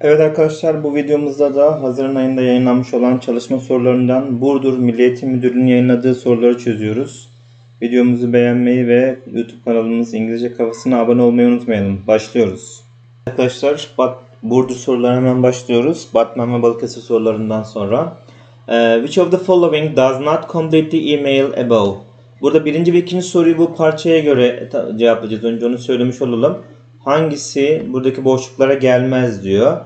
Evet arkadaşlar bu videomuzda da Haziran ayında yayınlanmış olan çalışma sorularından Burdur Milli Eğitim Müdürlüğü'nün yayınladığı soruları çözüyoruz. Videomuzu beğenmeyi ve YouTube kanalımız İngilizce Kafasına abone olmayı unutmayalım. Başlıyoruz. Arkadaşlar Bat Burdur sorularına hemen başlıyoruz. Batman ve Balıkesir sorularından sonra. Ee, which of the following does not complete the email above? Burada birinci ve ikinci soruyu bu parçaya göre cevaplayacağız. Önce onu söylemiş olalım. Hangisi buradaki boşluklara gelmez diyor.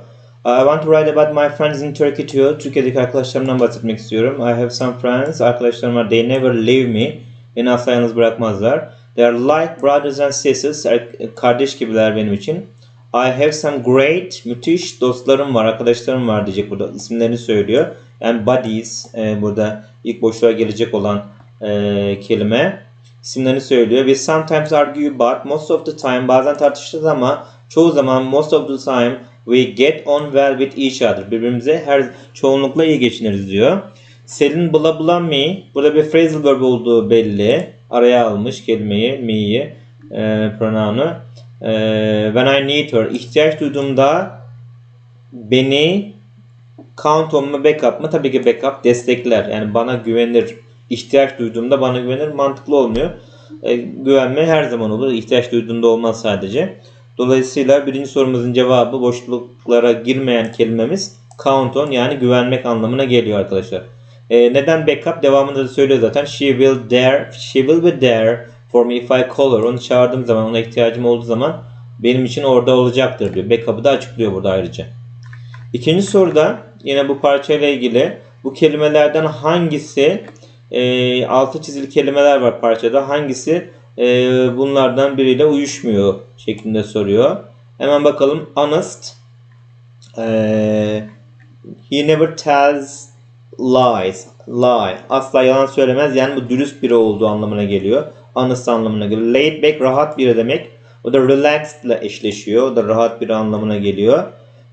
I want to write about my friends in Turkey too. Türkiye'deki arkadaşlarımdan bahsetmek istiyorum. I have some friends. Arkadaşlarım var. They never leave me. Beni asla yalnız bırakmazlar. They are like brothers and sisters. Er- Kardeş gibiler benim için. I have some great, müthiş dostlarım var, arkadaşlarım var diyecek burada. isimlerini söylüyor. Yani buddies e, burada ilk boşluğa gelecek olan e, kelime. İsimlerini söylüyor. We sometimes argue but most of the time bazen tartışırız ama çoğu zaman most of the time we get on well with each other. Birbirimize her çoğunlukla iyi geçiniriz diyor. Selin bla bla me. Burada bir phrasal verb olduğu belli. Araya almış kelimeyi, me'yi, e, pronounu. E, when I need her. ihtiyaç duyduğumda beni count on mu backup mı? Tabii ki backup destekler. Yani bana güvenir. İhtiyaç duyduğumda bana güvenir. Mantıklı olmuyor. E, güvenme her zaman olur. İhtiyaç duyduğunda olmaz sadece. Dolayısıyla birinci sorumuzun cevabı boşluklara girmeyen kelimemiz count on yani güvenmek anlamına geliyor arkadaşlar. E, neden backup? Devamında da söylüyor zaten. She will there, she will be there for me if I call her. Onu çağırdığım zaman, ona ihtiyacım olduğu zaman benim için orada olacaktır diyor. Backup'ı da açıklıyor burada ayrıca. İkinci soruda yine bu parçayla ilgili bu kelimelerden hangisi e, altı çizili kelimeler var parçada hangisi e, bunlardan biriyle uyuşmuyor şeklinde soruyor. Hemen bakalım. Honest. E, he never tells lies. Lie. Asla yalan söylemez. Yani bu dürüst biri olduğu anlamına geliyor. Honest anlamına geliyor. Laid back rahat biri demek. O da relaxed ile eşleşiyor. O da rahat biri anlamına geliyor.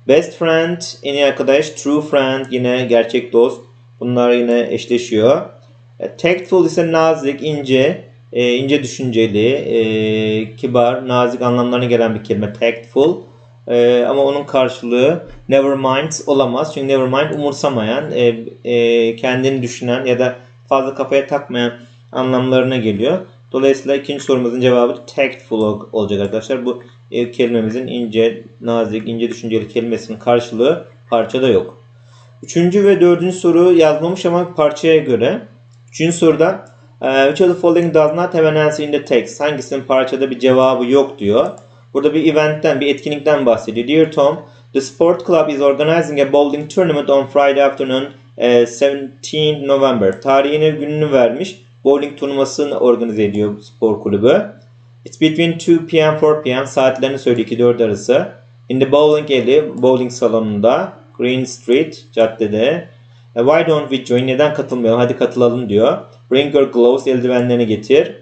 Best friend, en iyi arkadaş. True friend, yine gerçek dost. Bunlar yine eşleşiyor. E, Tactful ise nazik, ince, e, ince düşünceli, e, kibar, nazik anlamlarına gelen bir kelime. Tactful. E, ama onun karşılığı never mind olamaz. Çünkü never mind umursamayan, e, e, kendini düşünen ya da fazla kafaya takmayan anlamlarına geliyor. Dolayısıyla ikinci sorumuzun cevabı tactful ol- olacak arkadaşlar. Bu e, kelimemizin ince, nazik, ince düşünceli kelimesinin karşılığı parçada yok. Üçüncü ve dördüncü soru yazmamış ama parçaya göre. Üçüncü soruda e, which of the following does not have an answer in the text? Hangisinin parçada bir cevabı yok diyor. Burada bir eventten, bir etkinlikten bahsediyor. Dear Tom, the sport club is organizing a bowling tournament on Friday afternoon, e, 17 November. Tarihini gününü vermiş. Bowling turnuvasını organize ediyor spor kulübü. It's between 2 p.m. 4 p.m. saatlerini söylüyor 2-4 arası. In the bowling alley, bowling salonunda, Green Street, caddede. E, Why don't we join? Neden katılmayalım? Hadi katılalım diyor. Bring your gloves, eldivenlerini getir.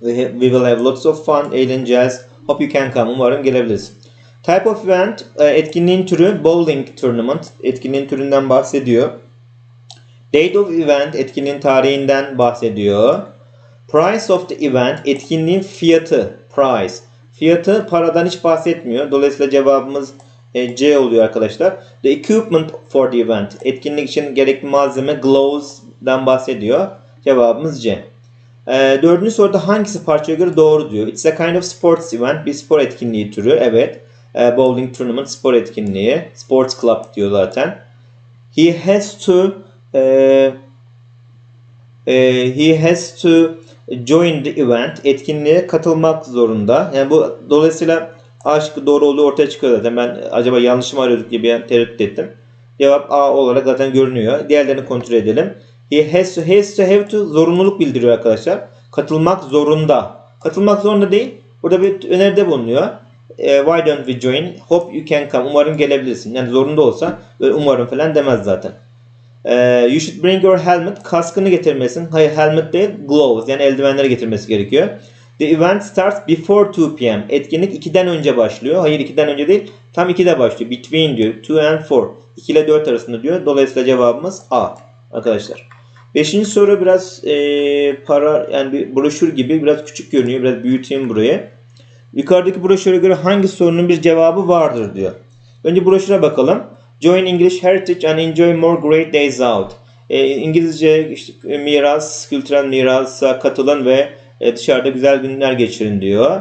We, will have lots of fun, eğleneceğiz. Hope you can come. Umarım gelebilirsin. Type of event, e, etkinliğin türü bowling tournament. Etkinliğin türünden bahsediyor. Date of event, etkinliğin tarihinden bahsediyor. Price of the event, etkinliğin fiyatı. Price. Fiyatı paradan hiç bahsetmiyor. Dolayısıyla cevabımız e, C oluyor arkadaşlar. The equipment for the event, etkinlik için gerekli malzeme gloves'dan bahsediyor. Cevabımız C. E, dördüncü soruda hangisi parçaya göre doğru diyor. It's a kind of sports event. Bir spor etkinliği türü. Evet. E, bowling tournament spor etkinliği. Sports club diyor zaten. He has to e, e, he has to join the event. Etkinliğe katılmak zorunda. Yani bu dolayısıyla A şıkkı doğru olduğu ortaya çıkıyor zaten. Ben acaba yanlış mı arıyorduk diye bir tereddüt ettim. Cevap A olarak zaten görünüyor. Diğerlerini kontrol edelim. He has to, has to have to zorunluluk bildiriyor arkadaşlar. Katılmak zorunda. Katılmak zorunda değil. Burada bir öneride bulunuyor. E, why don't we join? Hope you can come. Umarım gelebilirsin. Yani zorunda olsa böyle umarım falan demez zaten. E, you should bring your helmet. Kaskını getirmesin. Hayır helmet değil gloves. Yani eldivenleri getirmesi gerekiyor. The event starts before 2 p.m. Etkinlik 2'den önce başlıyor. Hayır 2'den önce değil. Tam 2'de başlıyor. Between diyor. 2 and 4. 2 ile 4 arasında diyor. Dolayısıyla cevabımız A. Arkadaşlar. Beşinci soru biraz eee, para yani bir broşür gibi biraz küçük görünüyor. Biraz büyüteyim burayı. Yukarıdaki broşüre göre hangi sorunun bir cevabı vardır diyor. Önce broşüre bakalım. Join English Heritage and enjoy more great days out. E, İngilizce işte, e, miras, kültürel mirasa katılın ve e, dışarıda güzel günler geçirin diyor.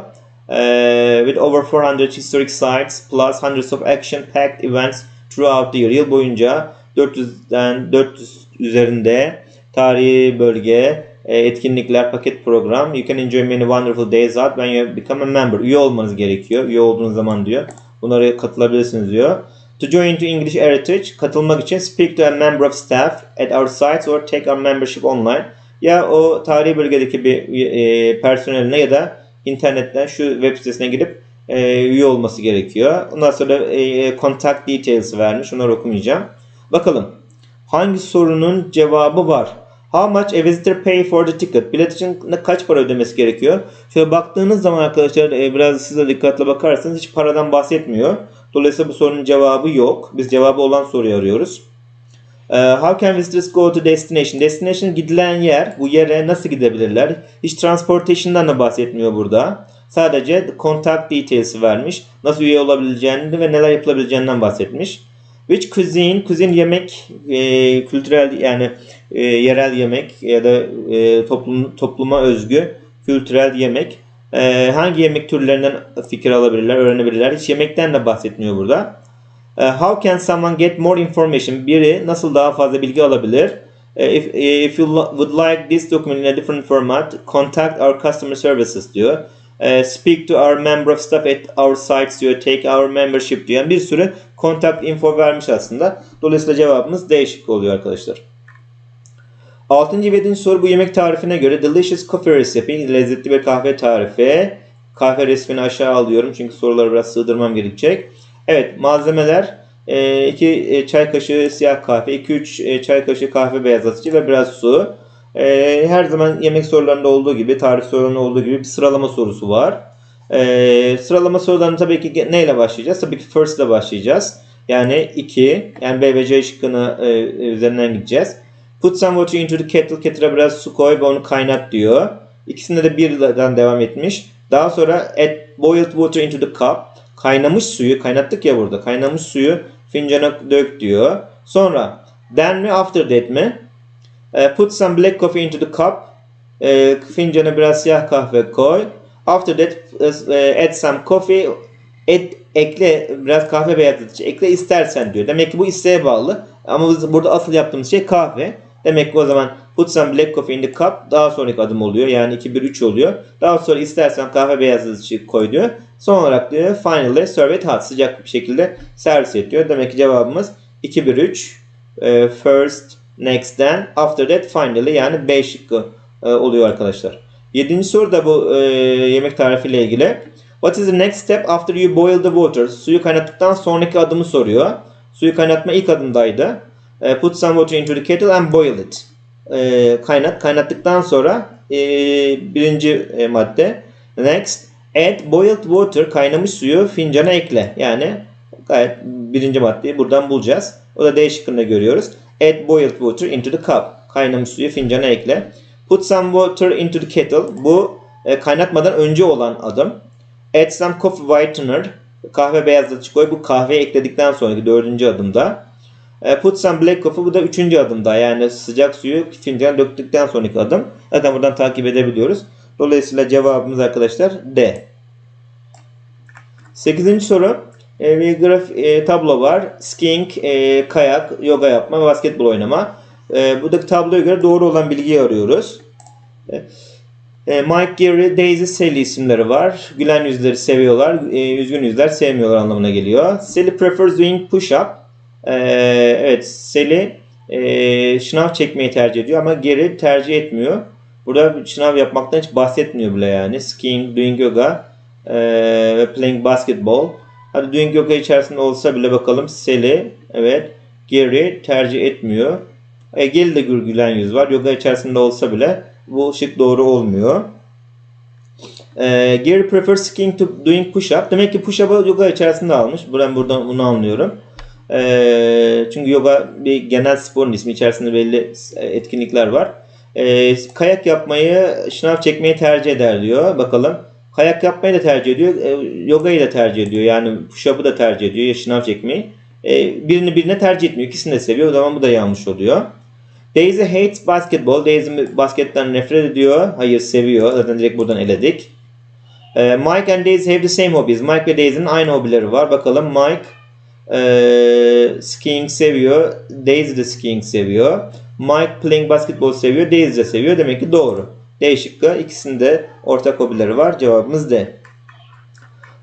E, with over 400 historic sites plus hundreds of action-packed events throughout the year. Yıl boyunca 400'den 400 üzerinde tarihi bölge, e, etkinlikler, paket program. You can enjoy many wonderful days out when you become a member. Üye olmanız gerekiyor. Üye olduğunuz zaman diyor. Bunlara katılabilirsiniz diyor. To join to English Heritage, katılmak için speak to a member of staff at our sites or take our membership online. Ya o tarihi bölgedeki bir e, personeline ya da internetten şu web sitesine gidip e, üye olması gerekiyor. Ondan sonra e, contact details vermiş. Onları okumayacağım. Bakalım. Hangi sorunun cevabı var? How much a visitor pay for the ticket? Bilet için kaç para ödemesi gerekiyor? Şöyle baktığınız zaman arkadaşlar e, biraz siz de dikkatle bakarsanız hiç paradan bahsetmiyor. Dolayısıyla bu sorunun cevabı yok. Biz cevabı olan soruyu arıyoruz. Ee, how can visitors go to destination? Destination gidilen yer. Bu yere nasıl gidebilirler? Hiç transportation'dan da bahsetmiyor burada. Sadece contact details vermiş. Nasıl üye olabileceğini ve neler yapılabileceğinden bahsetmiş. Which cuisine? Cuisine yemek, e, kültürel yani e, yerel yemek ya da e, toplum, topluma özgü kültürel yemek. E, hangi yemek türlerinden fikir alabilirler, öğrenebilirler? Hiç yemekten de bahsetmiyor burada. E, how can someone get more information? Biri nasıl daha fazla bilgi alabilir? E, if, if you would like this document in a different format, contact our customer services diyor. E, speak to our member of staff at our sites diyor. Take our membership diyor. Yani bir sürü contact info vermiş aslında. Dolayısıyla cevabımız değişik oluyor arkadaşlar. Altıncı ve yedinci soru bu yemek tarifine göre delicious coffee recipe, lezzetli bir kahve tarifi. Kahve resmini aşağı alıyorum çünkü soruları biraz sığdırmam gerekecek. Evet malzemeler 2 çay kaşığı siyah kahve, 2-3 çay kaşığı kahve beyazlatıcı ve biraz su. E, Her zaman yemek sorularında olduğu gibi, tarih sorularında olduğu gibi bir sıralama sorusu var. E, Sıralama sorularını tabii ki neyle başlayacağız? Tabii ki first ile başlayacağız. Yani 2, yani B ve C şıkkını e, üzerinden gideceğiz. Put some water into the kettle. Kettle'a biraz su koy ve onu kaynat diyor. İkisinde de birden devam etmiş. Daha sonra add boiled water into the cup. Kaynamış suyu, kaynattık ya burada. Kaynamış suyu fincana dök diyor. Sonra then mi after that mi? E, put some black coffee into the cup. E, fincana biraz siyah kahve koy. After that e, add some coffee. Et, ekle biraz kahve beyazlatıcı. Ekle istersen diyor. Demek ki bu isteğe bağlı. Ama biz burada asıl yaptığımız şey kahve. Demek ki o zaman put some black coffee in the cup daha sonraki adım oluyor. Yani 2 1 3 oluyor. Daha sonra istersen kahve beyazlatıcı koy diyor. Son olarak diyor finally serve it hot sıcak bir şekilde servis et diyor. Demek ki cevabımız 2 1 3 e, first next then after that finally yani B şıkkı e, oluyor arkadaşlar. Yedinci soru da bu e, yemek tarifiyle ilgili. What is the next step after you boil the water? Suyu kaynattıktan sonraki adımı soruyor. Suyu kaynatma ilk adımdaydı. E, put some water into the kettle and boil it. E, kaynat. Kaynattıktan sonra e, birinci e, madde. Next. Add boiled water. Kaynamış suyu fincana ekle. Yani gayet birinci maddeyi buradan bulacağız. O da D şıkkında görüyoruz. Add boiled water into the cup. Kaynamış suyu fincana ekle. Put some water into the kettle. Bu e, kaynatmadan önce olan adım. Add some coffee whitener. Kahve beyazlatıcı koy. Bu kahveyi ekledikten sonraki dördüncü adımda. E, put some black coffee. Bu da üçüncü adımda. Yani sıcak suyu fincana döktükten sonraki adım. Zaten buradan takip edebiliyoruz. Dolayısıyla cevabımız arkadaşlar D. Sekizinci soru. E, bir graf e, tablo var. Skiing, e, kayak, yoga yapma, basketbol oynama. E, buradaki tabloya göre doğru olan bilgiyi arıyoruz. E, e, Mike, Gary, Daisy, Sally isimleri var. Gülen yüzleri seviyorlar, e, üzgün yüzler sevmiyorlar anlamına geliyor. Sally prefers doing push-up. E, evet, Sally e, şınav çekmeyi tercih ediyor ama Gary tercih etmiyor. Burada şınav yapmaktan hiç bahsetmiyor bile yani. Skiing, doing yoga e, ve playing basketball. Hadi doing yoga içerisinde olsa bile bakalım. Sally, evet. Gary tercih etmiyor. E, de gür- gülen yüz var. Yoga içerisinde olsa bile bu şık doğru olmuyor. E, Gary prefers skiing to doing push-up. Demek ki push-up'ı yoga içerisinde almış. Ben buradan bunu anlıyorum. E, çünkü yoga bir genel sporun ismi. içerisinde belli etkinlikler var. E, kayak yapmayı, şınav çekmeyi tercih eder diyor. Bakalım. Kayak yapmayı da tercih ediyor. E, yogayı da tercih ediyor. Yani push-up'ı da tercih ediyor. Ya şınav çekmeyi. E, birini birine tercih etmiyor. İkisini de seviyor. O zaman bu da yanlış oluyor. Daisy hates basketball. Daisy basketten nefret ediyor. Hayır seviyor. Zaten direkt buradan eledik. E, Mike and Daisy have the same hobbies. Mike ve Daisy'nin aynı hobileri var. Bakalım Mike e, skiing seviyor. Daisy de skiing seviyor. Mike playing basketball seviyor. Daisy de seviyor. Demek ki doğru. D şıkkı. İkisinde ortak hobileri var. Cevabımız D.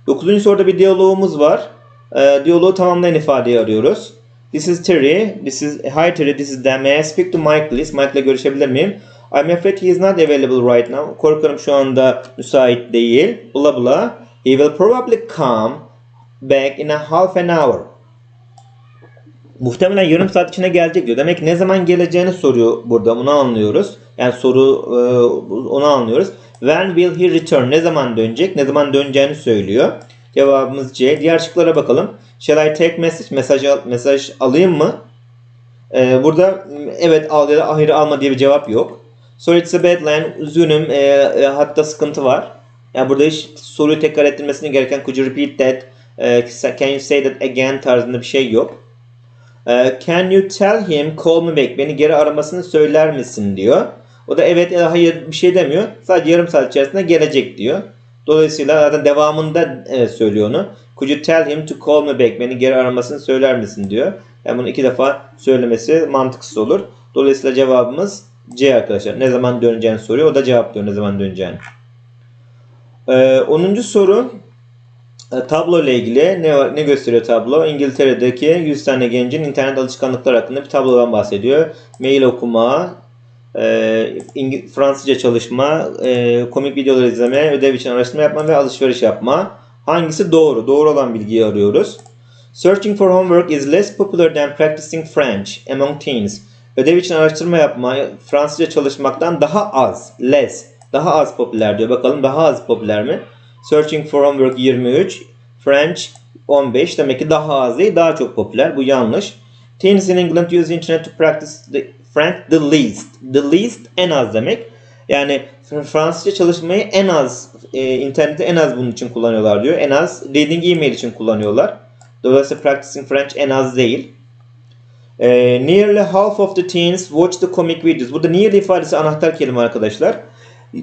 Dokuzuncu soruda bir diyalogumuz var. E, diyaloğu tamamlayan ifadeyi arıyoruz. This is Terry. This is Hi Terry. This is Dan. May I speak to Mike please? Mike ile görüşebilir miyim? I'm afraid he is not available right now. Korkarım şu anda müsait değil. Bla bla. He will probably come back in a half an hour. Muhtemelen yarım saat içine gelecek diyor. Demek ki ne zaman geleceğini soruyor burada. Onu anlıyoruz. Yani soru e, onu anlıyoruz. When will he return? Ne zaman dönecek? Ne zaman döneceğini söylüyor. Cevabımız C. Diğer şıklara bakalım. Shall I take message? Mesaj, al- mesaj alayım mı? Ee, burada evet al ya da hayır alma diye bir cevap yok. Sorry it's a bad line. Üzgünüm. e, e, hatta sıkıntı var. Yani burada hiç soruyu tekrar ettirmesine gereken could you repeat that? E, can you say that again tarzında bir şey yok. E, can you tell him call me back? Beni geri aramasını söyler misin diyor. O da evet ya da hayır bir şey demiyor. Sadece yarım saat içerisinde gelecek diyor. Dolayısıyla zaten devamında evet, söylüyor onu. Could you tell him to call me back? Beni geri aramasını söyler misin diyor. Yani bunu iki defa söylemesi mantıksız olur. Dolayısıyla cevabımız C arkadaşlar. Ne zaman döneceğini soruyor. O da cevaplıyor ne zaman döneceğini. Ee, 10. soru e, tablo ile ilgili ne ne gösteriyor tablo? İngiltere'deki 100 tane gencin internet alışkanlıkları hakkında bir tablodan bahsediyor. Mail okuma, e, İngi- Fransızca çalışma, e, komik videolar izleme, ödev için araştırma yapma ve alışveriş yapma. Hangisi doğru? Doğru olan bilgiyi arıyoruz. Searching for homework is less popular than practicing French among teens. Ödev için araştırma yapma Fransızca çalışmaktan daha az, less, daha az popüler diyor. Bakalım daha az popüler mi? Searching for homework 23, French 15. Demek ki daha az değil, daha çok popüler. Bu yanlış. Teens in England use internet to practice the French the least. The least en az demek. Yani Fr- Fransızca çalışmayı en az, e, interneti en az bunun için kullanıyorlar diyor. En az reading email için kullanıyorlar. Dolayısıyla practicing French en az değil. E, nearly half of the teens watch the comic videos. Burada nearly ifadesi anahtar kelime arkadaşlar.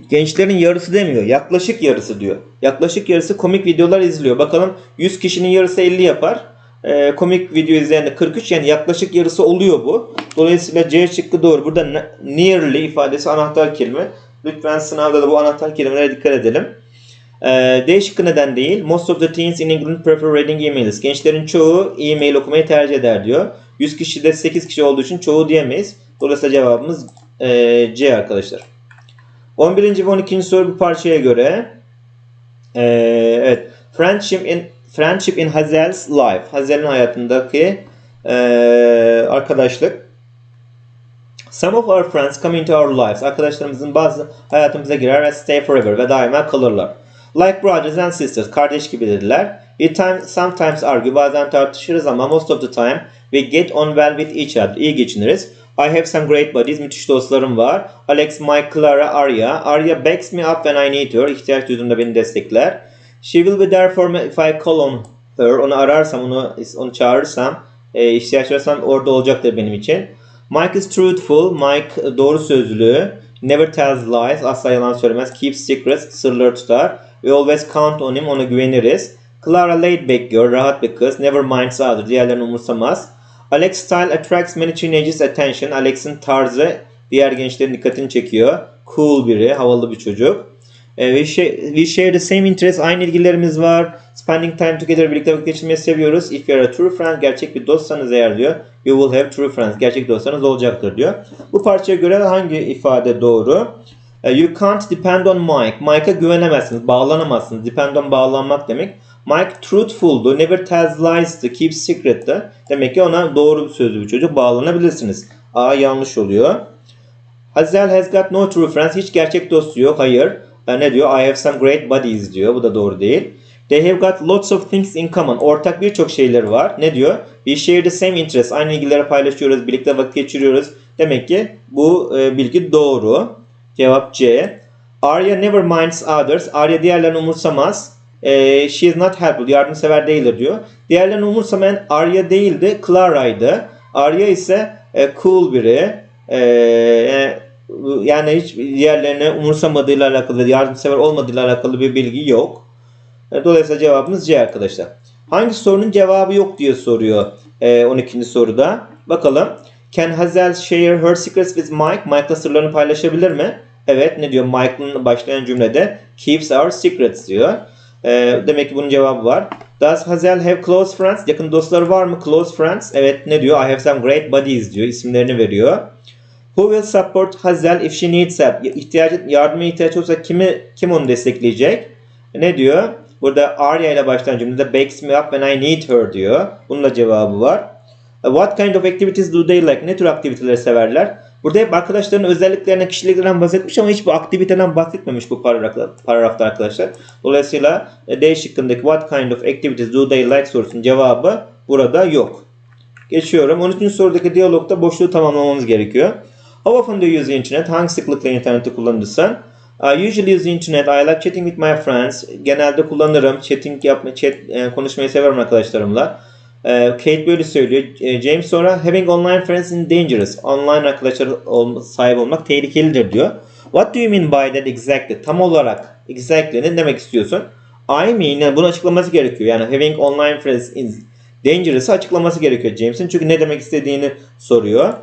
Gençlerin yarısı demiyor. Yaklaşık yarısı diyor. Yaklaşık yarısı komik videolar izliyor. Bakalım 100 kişinin yarısı 50 yapar. E, komik video izleyen de 43 yani yaklaşık yarısı oluyor bu. Dolayısıyla C şıkkı doğru. Burada ne- nearly ifadesi anahtar kelime. Lütfen sınavda da bu anahtar kelimelere dikkat edelim. Ee, D şıkkı neden değil? Most of the teens in England prefer reading emails. Gençlerin çoğu e-mail okumayı tercih eder diyor. 100 kişide 8 kişi olduğu için çoğu diyemeyiz. Dolayısıyla cevabımız e, C arkadaşlar. 11. ve 12. soru bu parçaya göre. Ee, evet. Friendship in Friendship in Hazel's life. Hazel'in hayatındaki e, arkadaşlık. Some of our friends come into our lives. Arkadaşlarımızın bazı hayatımıza girer ve stay forever ve daima kalırlar. Like brothers and sisters. Kardeş gibidirler. We time, sometimes argue. Bazen tartışırız ama most of the time we get on well with each other. İyi geçiniriz. I have some great buddies. Müthiş dostlarım var. Alex, Mike, Clara, Arya. Arya backs me up when I need her. İhtiyaç duyduğumda beni destekler. She will be there for me if I call on her. Onu ararsam, onu, onu çağırırsam, e, ihtiyaç duyarsam orada olacaktır benim için. Mike is truthful. Mike e, doğru sözlü. Never tells lies. Asla yalan söylemez. Keeps secrets. Sırları tutar. We always count on him. Ona güveniriz. Clara laid back girl. Rahat bir kız. Never minds others. Diğerlerini umursamaz. Alex style attracts many teenagers attention. Alex'in tarzı diğer gençlerin dikkatini çekiyor. Cool biri. Havalı bir çocuk. E, we, share, we share the same interests. Aynı ilgilerimiz var. Spending time together. Birlikte vakit geçirmeyi seviyoruz. If you are a true friend. Gerçek bir dostsanız eğer diyor. You will have true friends. Gerçek dostlarınız olacaktır diyor. Bu parçaya göre hangi ifade doğru? E, You can't depend on Mike. Mike'a güvenemezsiniz. Bağlanamazsınız. Depend on bağlanmak demek. Mike truthful'du. Never tells lies'tı. Keeps secret'tı. Demek ki ona doğru bir sözlü bir çocuk. Bağlanabilirsiniz. A yanlış oluyor. Hazel has got no true friends. Hiç gerçek dostu yok. Hayır. E, ne diyor? I have some great buddies diyor. Bu da doğru değil. They have got lots of things in common. Ortak birçok şeyleri var. Ne diyor? We share the same interests. Aynı ilgileri paylaşıyoruz. Birlikte vakit geçiriyoruz. Demek ki bu e, bilgi doğru. Cevap C. Arya never minds others. Arya diğerlerini umursamaz. Ee, she is not helpful. Yardımsever değildir diyor. Diğerlerini umursamayan Arya değildi. Clara'ydı. Arya ise e, cool biri. Ee, yani hiç diğerlerini umursamadığıyla alakalı, yardımsever olmadığıyla alakalı bir bilgi yok. E, Dolayısıyla cevabımız C arkadaşlar. Hangi sorunun cevabı yok diye soruyor e, 12. soruda. Bakalım. Can Hazel share her secrets with Mike? Mike'la sırlarını paylaşabilir mi? Evet ne diyor? Mike'ın başlayan cümlede keeps our secrets diyor. E, demek ki bunun cevabı var. Does Hazel have close friends? Yakın dostları var mı? Close friends. Evet ne diyor? I have some great buddies diyor. İsimlerini veriyor. Who will support Hazel if she needs help? İhtiyacı, yardıma ihtiyaç olsa kimi kim onu destekleyecek? Ne diyor? Burada Arya ile başlayan cümlede bakes me up when I need her diyor. Bunun da cevabı var. What kind of activities do they like? Ne tür aktiviteleri severler? Burada hep arkadaşların özelliklerine, kişiliklerinden bahsetmiş ama hiçbir aktiviteden bahsetmemiş bu paragrafta, arkadaşlar. Dolayısıyla e, D şıkkındaki what kind of activities do they like sorusunun cevabı burada yok. Geçiyorum. 13. sorudaki diyalogda boşluğu tamamlamamız gerekiyor. How often do you use the internet? Hangi sıklıkla interneti kullanırsın? I usually use the internet. I like chatting with my friends. Genelde kullanırım. Chatting yapma, chat, e, konuşmayı severim arkadaşlarımla. E, Kate böyle söylüyor. E, James sonra having online friends is dangerous. Online arkadaşlar sahip olmak tehlikelidir diyor. What do you mean by that exactly? Tam olarak exactly ne demek istiyorsun? I mean yani bunu açıklaması gerekiyor. Yani having online friends is dangerous açıklaması gerekiyor James'in. Çünkü ne demek istediğini soruyor.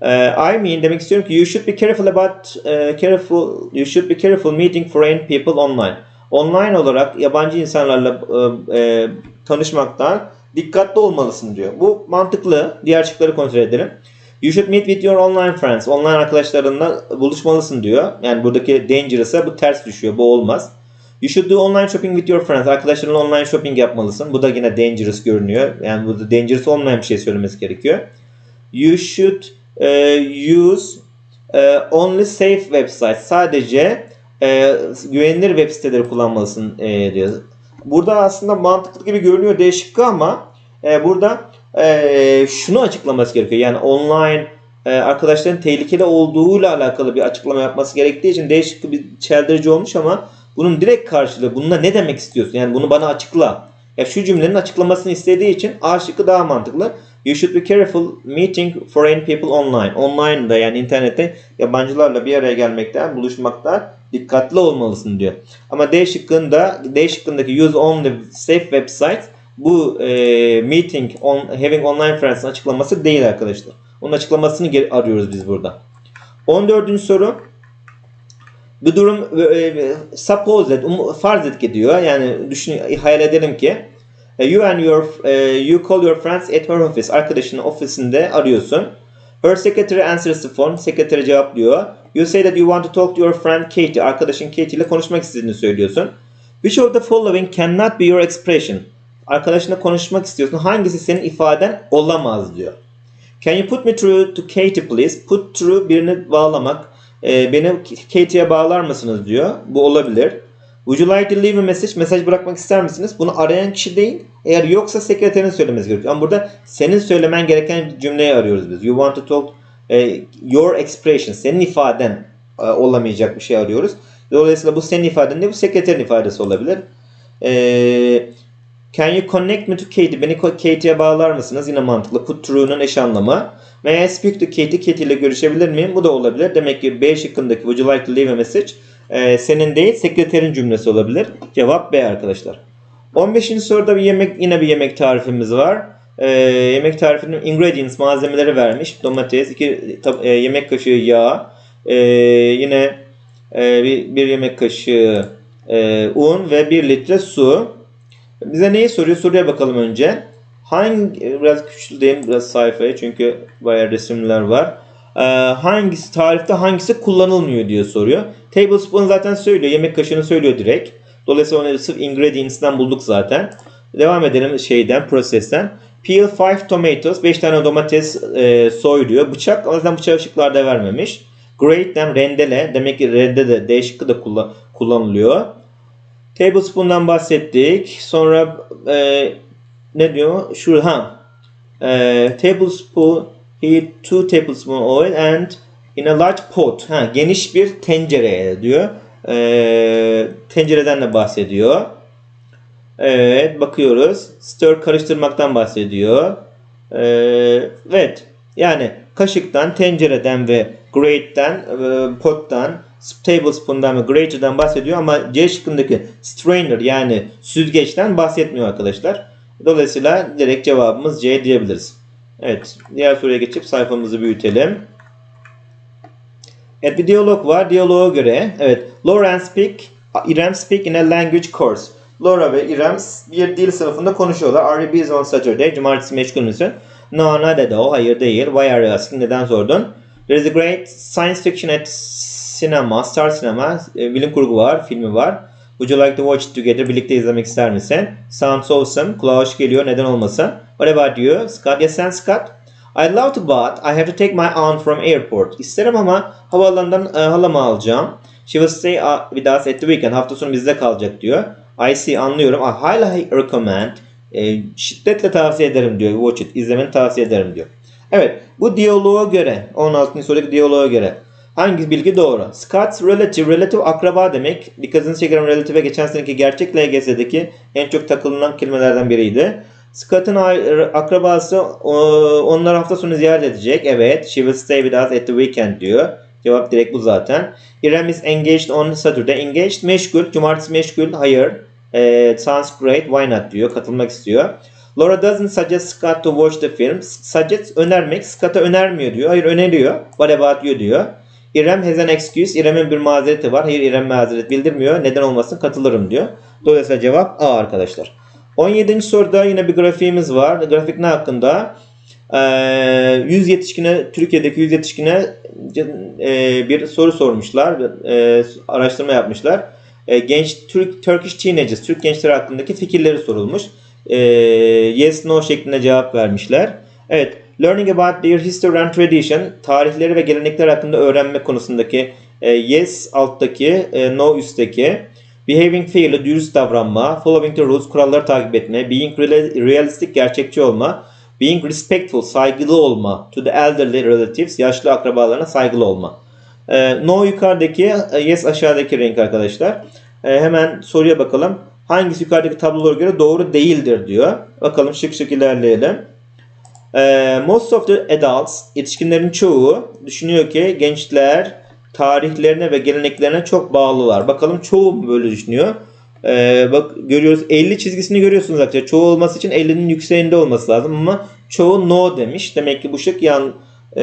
Uh, I mean demek istiyorum ki you should be careful about uh, careful you should be careful meeting foreign people online. Online olarak yabancı insanlarla uh, e, tanışmaktan dikkatli olmalısın diyor. Bu mantıklı. Diğer şıkları kontrol edelim. You should meet with your online friends. Online arkadaşlarınla buluşmalısın diyor. Yani buradaki dangerous'a bu ters düşüyor. Bu olmaz. You should do online shopping with your friends. Arkadaşlarınla online shopping yapmalısın. Bu da yine dangerous görünüyor. Yani burada dangerous olmayan bir şey söylemesi gerekiyor. You should uh, use uh, only safe websites. Sadece e, güvenilir web siteleri kullanmalısın e, diyor. Burada aslında mantıklı gibi görünüyor D ama e, burada e, şunu açıklaması gerekiyor. Yani online e, arkadaşların tehlikeli olduğuyla alakalı bir açıklama yapması gerektiği için D şıkkı bir çeldirici olmuş ama bunun direkt karşılığı bununla ne demek istiyorsun? Yani bunu bana açıkla. Ya şu cümlenin açıklamasını istediği için A şıkkı daha mantıklı. You should be careful meeting foreign people online. Online'da yani internette yabancılarla bir araya gelmekten, buluşmaktan dikkatli olmalısın diyor. Ama D şıkkında D şıkkındaki use only safe websites bu e, meeting on having online friends'ın açıklaması değil arkadaşlar. Onun açıklamasını arıyoruz biz burada. 14. soru. Bu durum e, suppose that, um, farz et ki diyor. Yani düşün, hayal edelim ki e, you and your e, you call your friends at her office. Arkadaşının ofisinde arıyorsun. Her secretary answers the phone. Sekreteri cevaplıyor. You say that you want to talk to your friend Katie. Arkadaşın Katie ile konuşmak istediğini söylüyorsun. Which of the following cannot be your expression? Arkadaşınla konuşmak istiyorsun. Hangisi senin ifaden olamaz diyor. Can you put me through to Katie please? Put through birini bağlamak. E, beni Katie'ye bağlar mısınız diyor. Bu olabilir. Would you like to leave a message? Mesaj bırakmak ister misiniz? Bunu arayan kişi değil. Eğer yoksa sekreterin söylemesi gerekiyor. Ama burada senin söylemen gereken cümleyi arıyoruz biz. You want to talk e, your expression. Senin ifaden e, olamayacak bir şey arıyoruz. Dolayısıyla bu senin ifaden değil, bu sekreterin ifadesi olabilir. E, can you connect me to Katie? Beni Katie'ye bağlar mısınız? Yine mantıklı. Put through'un eş anlamı. May I speak to Katie? Katie ile görüşebilir miyim? Bu da olabilir. Demek ki B şıkkındaki would you like to leave a message? Ee, senin değil sekreterin cümlesi olabilir. Cevap B arkadaşlar. 15. soruda bir yemek yine bir yemek tarifimiz var. Ee, yemek tarifinin ingredients malzemeleri vermiş. Domates, 2 e, yemek kaşığı yağ, e, yine e, bir, bir yemek kaşığı e, un ve 1 litre su. Bize neyi soruyor? Soruya bakalım önce. Hangi biraz küçülteyim biraz sayfayı çünkü bayağı resimler var. Ee, hangisi tarifte hangisi kullanılmıyor diye soruyor. Tablespoon zaten söylüyor. Yemek kaşığını söylüyor direkt. Dolayısıyla onu sırf ingredients'ten bulduk zaten. Devam edelim şeyden, prosesten. Peel 5 tomatoes. 5 tane domates e, soy diyor. Bıçak yüzden bıçağı ışıklarda vermemiş. Grate'den rendele. Demek ki rende de D şıkkı da kullan, kullanılıyor. Tablespoon'dan bahsettik. Sonra e, ne diyor? Şu ha. E, tablespoon heat 2 tablespoon oil and in a large pot. Ha, geniş bir tencereye diyor. Ee, tencereden de bahsediyor. Evet bakıyoruz. Stir karıştırmaktan bahsediyor. Ee, evet yani kaşıktan, tencereden ve grate'den, e, pottan, tablespoon'dan ve grater'dan bahsediyor ama C şıkkındaki strainer yani süzgeçten bahsetmiyor arkadaşlar. Dolayısıyla direkt cevabımız C diyebiliriz. Evet diğer soruya geçip sayfamızı büyütelim. Evet bir diyalog var. Diyaloğa göre evet Laura and speak, İrem speak in a language course. Laura ve İrem bir dil sınıfında konuşuyorlar. Are you busy on Saturday? Cumartesi meşgul müsün? No, not at all. Hayır değil. Why are you asking? Neden sordun? There is a great science fiction at cinema, Star Cinema. E, bilim kurgu var, filmi var. Would you like to watch it together? Birlikte izlemek ister misin? Sounds awesome. Kulağa hoş geliyor. Neden olmasın? What about you? Scott? Yes, sen Scott? I'd love to but I have to take my aunt from airport. İsterim ama havaalanından e, halamı alacağım. She will stay with us at the weekend. Hafta sonu bizde kalacak diyor. I see anlıyorum. I highly recommend. E, şiddetle tavsiye ederim diyor. Watch it. İzlemeni tavsiye ederim diyor. Evet. Bu diyaloğa göre 16. sorudaki diyaloğa göre hangi bilgi doğru? Scott's relative, relative akraba demek. Dikkatinizi çeken relative'e geçen seneki gerçek LGS'deki en çok takılınan kelimelerden biriydi. Scott'ın akrabası onlar hafta sonu ziyaret edecek. Evet. She will stay with us at the weekend diyor. Cevap direkt bu zaten. İrem is engaged on Saturday. Engaged meşgul. Cumartesi meşgul. Hayır. Ee, sounds great. Why not diyor. Katılmak istiyor. Laura doesn't suggest Scott to watch the film. Suggest önermek. Scott'a önermiyor diyor. Hayır öneriyor. What about you diyor. İrem has an excuse. İrem'in bir mazereti var. Hayır İrem mazeret bildirmiyor. Neden olmasın katılırım diyor. Dolayısıyla cevap A arkadaşlar. 17. soruda yine bir grafiğimiz var. Grafik ne hakkında? Ee, 100 yetişkine, Türkiye'deki 100 yetişkine e, bir soru sormuşlar. E, araştırma yapmışlar. E, genç Türk Turkish teenagers, Türk gençleri hakkındaki fikirleri sorulmuş. Yes, no şeklinde cevap vermişler. Evet, learning about their history and tradition, tarihleri ve gelenekler hakkında öğrenme konusundaki e, yes alttaki, e, no üstteki. Behaving fairly, dürüst davranma. Following the rules, kuralları takip etme. Being real- realistic, gerçekçi olma. Being respectful, saygılı olma. To the elderly relatives, yaşlı akrabalarına saygılı olma. Ee, no yukarıdaki, e, yes aşağıdaki renk arkadaşlar. Ee, hemen soruya bakalım. Hangisi yukarıdaki tablolara göre doğru değildir diyor. Bakalım şık şık ilerleyelim. Ee, most of the adults, yetişkinlerin çoğu düşünüyor ki gençler tarihlerine ve geleneklerine çok bağlılar. Bakalım çoğu mu böyle düşünüyor? Ee, bak görüyoruz 50 çizgisini görüyorsunuz arkadaşlar. Çoğu olması için 50'nin yükseğinde olması lazım ama çoğu no demiş. Demek ki bu şık yan e,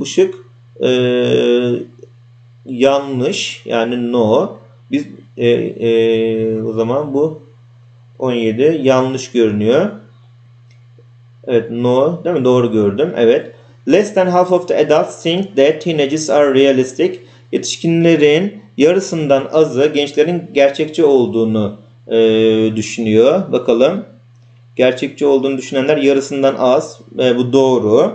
bu şık e, yanlış yani no. Biz e, e, o zaman bu 17 yanlış görünüyor. Evet no değil mi? Doğru gördüm. Evet. Less than half of the adults think that teenagers are realistic. Yetişkinlerin yarısından azı gençlerin gerçekçi olduğunu e, düşünüyor. Bakalım. Gerçekçi olduğunu düşünenler yarısından az. E, bu doğru.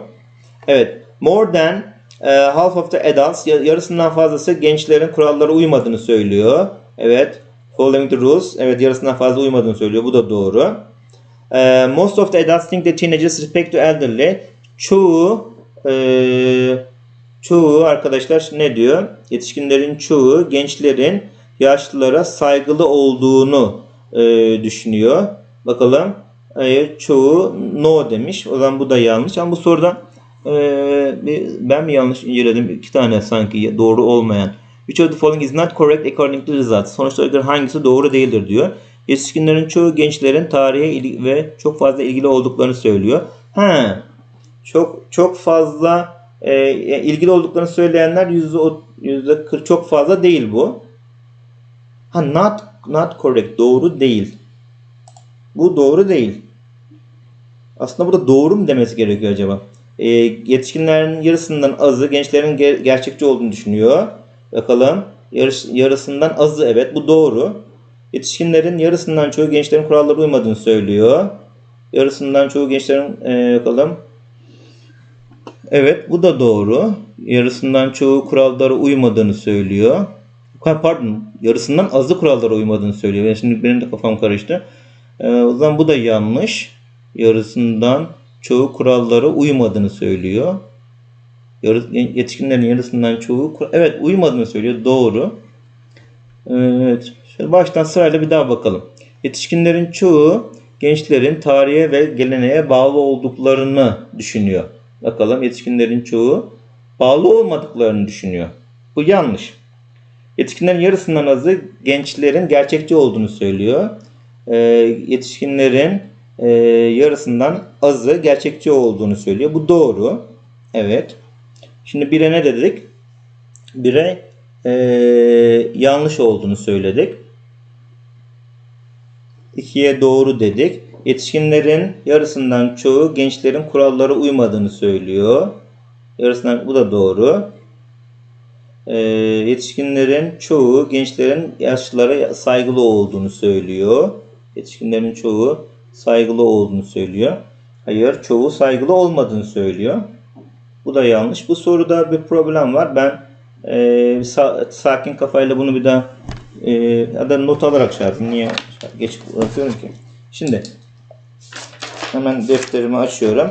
Evet. More than e, half of the adults ya- yarısından fazlası gençlerin kurallara uymadığını söylüyor. Evet. Following the rules. Evet yarısından fazla uymadığını söylüyor. Bu da doğru. E, most of the adults think that teenagers respect to elderly. Çoğu e, çoğu arkadaşlar ne diyor? Yetişkinlerin çoğu gençlerin yaşlılara saygılı olduğunu e, düşünüyor. Bakalım. Hayır, çoğu no demiş. O zaman bu da yanlış. Ama bu sorudan e, ben mi yanlış inceledim? İki tane sanki doğru olmayan. Which of the following is not correct according to results? Sonuçlara göre hangisi doğru değildir diyor. Yetişkinlerin çoğu gençlerin tarihe ve çok fazla ilgili olduklarını söylüyor. Ha, çok çok fazla e, ilgili olduklarını söyleyenler yüzde yüzde kırk çok fazla değil bu. Ha not not correct doğru değil. Bu doğru değil. Aslında burada doğru mu demesi gerekiyor acaba? E, yetişkinlerin yarısından azı gençlerin ge- gerçekçi olduğunu düşünüyor. Bakalım. Yarış, yarısından azı evet bu doğru. Yetişkinlerin yarısından çoğu gençlerin kurallara uymadığını söylüyor. Yarısından çoğu gençlerin e, bakalım. Evet bu da doğru. Yarısından çoğu kurallara uymadığını söylüyor. Pardon yarısından azı kurallara uymadığını söylüyor. Ben şimdi benim de kafam karıştı. Ee, o zaman bu da yanlış. Yarısından çoğu kurallara uymadığını söylüyor. Yarı, yetişkinlerin yarısından çoğu evet uymadığını söylüyor. Doğru. Evet. Şöyle baştan sırayla bir daha bakalım. Yetişkinlerin çoğu gençlerin tarihe ve geleneğe bağlı olduklarını düşünüyor. Bakalım yetişkinlerin çoğu bağlı olmadıklarını düşünüyor. Bu yanlış. Yetişkinlerin yarısından azı gençlerin gerçekçi olduğunu söylüyor. Ee, yetişkinlerin e, yarısından azı gerçekçi olduğunu söylüyor. Bu doğru. Evet. Şimdi bire ne dedik? Bire e, yanlış olduğunu söyledik. İkiye doğru dedik. Yetişkinlerin yarısından çoğu gençlerin kurallara uymadığını söylüyor. Yarısından bu da doğru. Ee, yetişkinlerin çoğu gençlerin yaşlılara saygılı olduğunu söylüyor. Yetişkinlerin çoğu saygılı olduğunu söylüyor. Hayır, çoğu saygılı olmadığını söylüyor. Bu da yanlış. Bu soruda bir problem var. Ben e, sa- sakin kafayla bunu bir daha e, ya da not alarak şey. Niye geç bırakıyorum ki? Şimdi hemen defterimi açıyorum.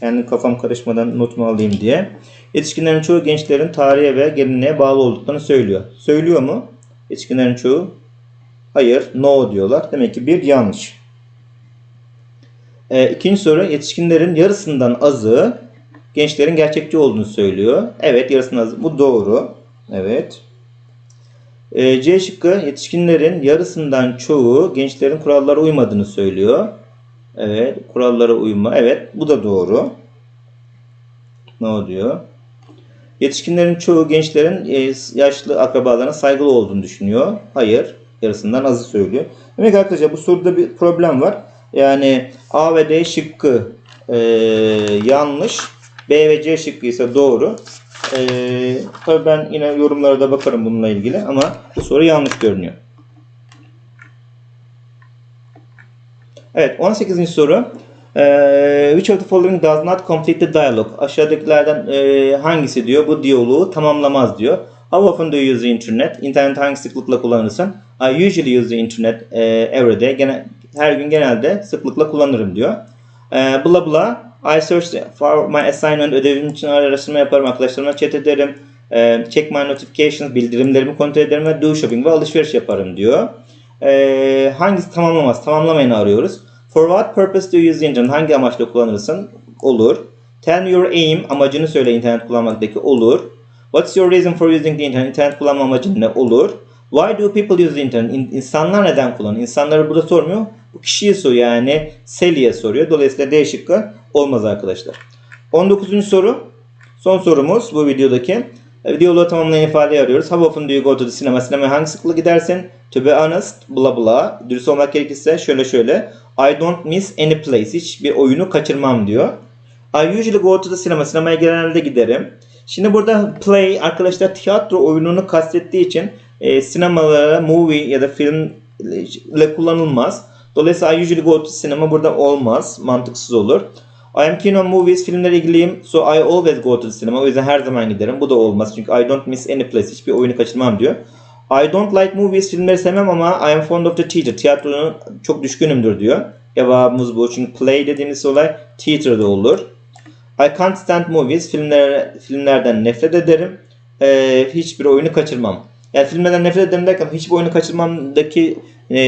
Kendi kafam karışmadan notumu alayım diye. Yetişkinlerin çoğu gençlerin tarihe ve geleneğe bağlı olduklarını söylüyor. Söylüyor mu? Yetişkinlerin çoğu hayır, no diyorlar. Demek ki bir yanlış. E, ikinci soru yetişkinlerin yarısından azı gençlerin gerçekçi olduğunu söylüyor. Evet yarısından azı. Bu doğru. Evet. E, C şıkkı yetişkinlerin yarısından çoğu gençlerin kurallara uymadığını söylüyor. Evet kurallara uyma. Evet bu da doğru. Ne diyor? Yetişkinlerin çoğu gençlerin e, yaşlı akrabalarına saygılı olduğunu düşünüyor. Hayır. Yarısından azı söylüyor. Demek ki arkadaşlar bu soruda bir problem var. Yani A ve D şıkkı e, yanlış. B ve C şıkkı ise doğru. E, tabii ben yine yorumlara da bakarım bununla ilgili ama soru yanlış görünüyor. Evet 18. soru. Ee, which of the following does not complete the dialogue? Aşağıdakilerden e, hangisi diyor bu diyaloğu tamamlamaz diyor. How often do you use the internet? İnternet hangi sıklıkla kullanırsın? I usually use the internet uh, every day. Gene, her gün genelde sıklıkla kullanırım diyor. Ee, bla bla. I search for my assignment. Ödevim için araştırma yaparım. Arkadaşlarımla chat ederim. Ee, check my notifications. Bildirimlerimi kontrol ederim ve do shopping ve alışveriş yaparım diyor. Ee, hangisi tamamlamaz? Tamamlamayını arıyoruz. For what purpose do you use internet? Hangi amaçla kullanırsın? Olur. Tell your aim. Amacını söyle internet kullanmaktaki. Olur. What's your reason for using the internet? İnternet kullanma amacın ne? Olur. Why do people use the internet? İn- İnsanlar neden kullanır? İnsanları burada sormuyor. Bu kişiye soruyor yani Sally'e soruyor. Dolayısıyla D şıkkı olmaz arkadaşlar. 19. soru. Son sorumuz bu videodaki. E, Diyaloğu tamamlayan ifadeyi arıyoruz. How often do you go to the cinema? Sinemaya hangi sıklıkla gidersin? To be honest, bla bla. Dürüst olmak gerekirse şöyle şöyle. I don't miss any place. Hiçbir oyunu kaçırmam diyor. I usually go to the cinema. Sinemaya genelde giderim. Şimdi burada play arkadaşlar tiyatro oyununu kastettiği için e, sinemalara movie ya da film ile kullanılmaz. Dolayısıyla I usually go to cinema burada olmaz. Mantıksız olur. I am keen on movies. Filmlere ilgiliyim. So I always go to the cinema. O yüzden her zaman giderim. Bu da olmaz. Çünkü I don't miss any place. Hiçbir oyunu kaçırmam diyor. I don't like movies. Filmleri sevmem ama I am fond of the theater. Tiyatronun çok düşkünümdür diyor. Cevabımız bu. Çünkü play dediğimiz olay theater'da olur. I can't stand movies. Filmler, filmlerden nefret ederim. Ee, hiçbir oyunu kaçırmam. Yani filmlerden nefret ederim derken hiçbir oyunu kaçırmamdaki e,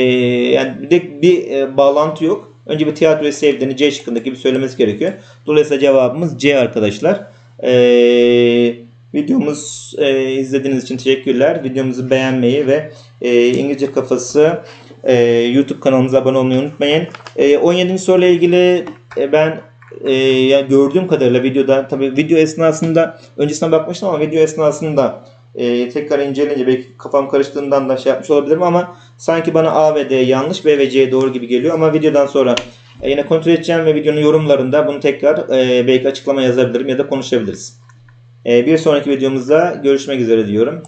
yani bir, de bir e, bağlantı yok. Önce bir tiyatroyu sevdiğini C şıkkındaki gibi söylemesi gerekiyor. Dolayısıyla cevabımız C arkadaşlar. Ee, videomuz e, izlediğiniz için teşekkürler. Videomuzu beğenmeyi ve e, İngilizce Kafası e, YouTube kanalımıza abone olmayı unutmayın. E, 17. soruyla ilgili e, ben e, yani gördüğüm kadarıyla videoda tabii video esnasında öncesine bakmıştım ama video esnasında e, tekrar inceleyince belki kafam karıştığından da şey yapmış olabilirim ama sanki bana A ve D yanlış B ve C doğru gibi geliyor ama videodan sonra e, yine kontrol edeceğim ve videonun yorumlarında bunu tekrar e, belki açıklama yazabilirim ya da konuşabiliriz. E, bir sonraki videomuzda görüşmek üzere diyorum.